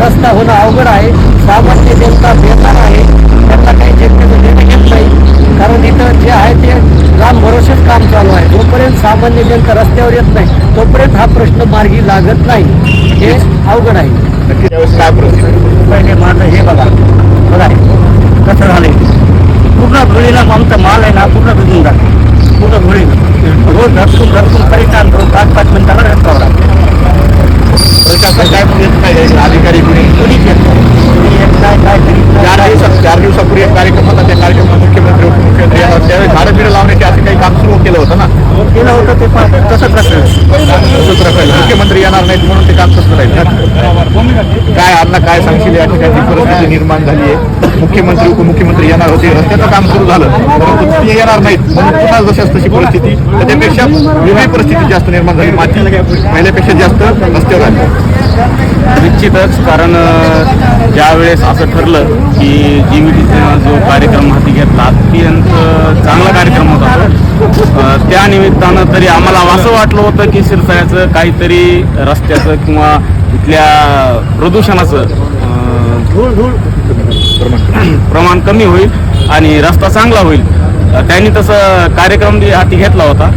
रस्ता होणं अवघड आहे. सामान्य जनता बेकार आहे. त्यांना काही जनतेचं देणं घेत नाही. कारण इथं जे आहे ते लांब भरोसेच काम चालू आहे. जोपर्यंत सामान्य जनता रस्त्यावर येत नाही तोपर्यंत हा प्रश्न मार्गी लागत नाही. हे अवघड आहे. काय पहिले माझं हे बघा. बघा. कसं झालंय? पूर्ण धुळीला आमचा माल आहे ना पूर्ण भिजून जातो पूर्ण धुळीला. रोज धरसून धरसून परिणाम करून पाच पाच मिनिटाला रस्त्यावर लागतो प्रशासन काय म्हणजे काय अधिकारी कुणी कोणीच येत नाही कोणी येत नाही काय करीत नाही. चार दिवसापूर्वी एक कार्यक्रम होता त्या कार्यक्रमात मुख्यमंत्री उपमुख्यमंत्री येणार त्यावेळेस झाडं बिडं लावण्याचे असं काही काम सुरू केलं होतं ना? केलं होतं ते पण. तसंच असेल तसंच राहील मुख्यमंत्री येणार नाहीत म्हणून ते काम तसंच राहील काय अण्णा काय सांगशील या ठिकाणी? परिस्थिती निर्माण झाली आहे मुख्यमंत्री उपमुख्यमंत्री येणार होते रस्त्याचं काम सुरू झालं. परंतु ते येणार नाहीत. म्हणून पुन्हा जशाच तशी परिस्थिती. त्याच्यापेक्षा वेगळी परिस्थिती जास्त निर्माण झाली. माती पहिल्यापेक्षा जास्त रस्त्यावर आली. निश्चितच कारण ज्यावेळेस असं ठरलं की जी व्ही टीचा जो कार्यक्रम हाती घेतला अत्यंत चांगला कार्यक्रम होता तो. त्या निमित्तानं तरी आम्हाला असं वाटलं होतं की शिरसाळ्याचं काहीतरी रस्त्याचं किंवा इथल्या प्रदूषणाचं धूळ धूळ प्रमाण कमी होईल आणि रस्ता चांगला होईल. त्यांनी तसं कार्यक्रम हाती घेतला होता.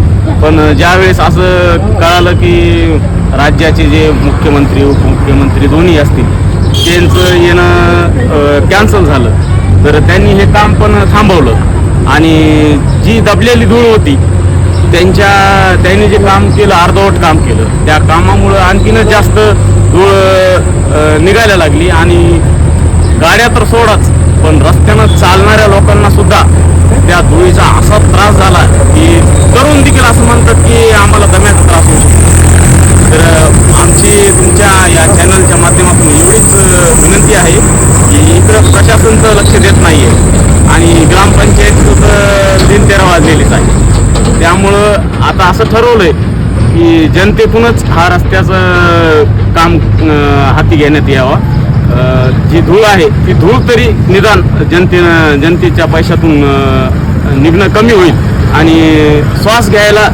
पण ज्यावेळेस असं कळालं की राज्याचे जे मुख्यमंत्री उपमुख्यमंत्री दोन्ही असतील त्यांचं येणं कॅन्सल झालं. तर त्यांनी हे काम पण थांबवलं. आणि जी दबलेली धूळ होती त्यांच्या त्यांनी जे काम केलं अर्धवट काम केलं त्या कामामुळं आणखीनच जास्त धूळ निघायला लागली. आणि गाड्या तर सोडाच पण रस्त्यानं चालणाऱ्या लोकांना सुद्धा त्या धुळीचा असा त्रास झाला की तरुण देखील असं म्हणतात की आम्हाला दम्याचा त्रास होऊ शकतो. विनंती आहे की इकडं प्रशासनचं लक्ष देत नाही आहे आणि ग्रामपंचायत सुद्धा दिन तेरा वाजलेलीच आहे. त्यामुळं आता असं ठरवलंय की जनतेतूनच हा रस्त्याचं काम हाती घेण्यात यावं. जी धूळ आहे ती धूळ तरी निदान जनतेनं जनतेच्या पैशातून निघणं कमी होईल आणि श्वास घ्यायला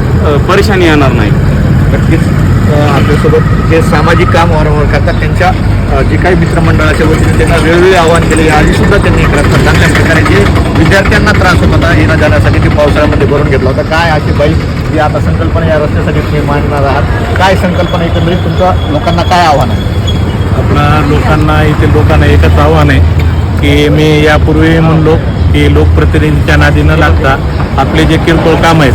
परेशानी येणार नाही. नक्कीच. आपल्यासोबत जे सामाजिक काम वारंवार करतात त्यांच्या जे काही मित्रमंडळाच्या वतीने त्यांना वेगवेगळे आवाहन केले आधी सुद्धा त्यांनी एक करतात त्या प्रकारे जे विद्यार्थ्यांना त्रास होत होता येणं जाण्यासाठी ते पावसाळ्यामध्ये भरून घेतला होता. काय अशी बाई जी आता संकल्पना या रस्त्यासाठी तुम्ही मांडणार आहात? काय संकल्पना एकंदरीत तुमचं लोकांना काय आव्हान आहे? आपणा लोकांना इथे लोकांना एकच आव्हान आहे की मी यापूर्वी म्हणलो की लोकप्रतिनिधीच्या नादी न लागता आपले जे किरकोळ काम आहेत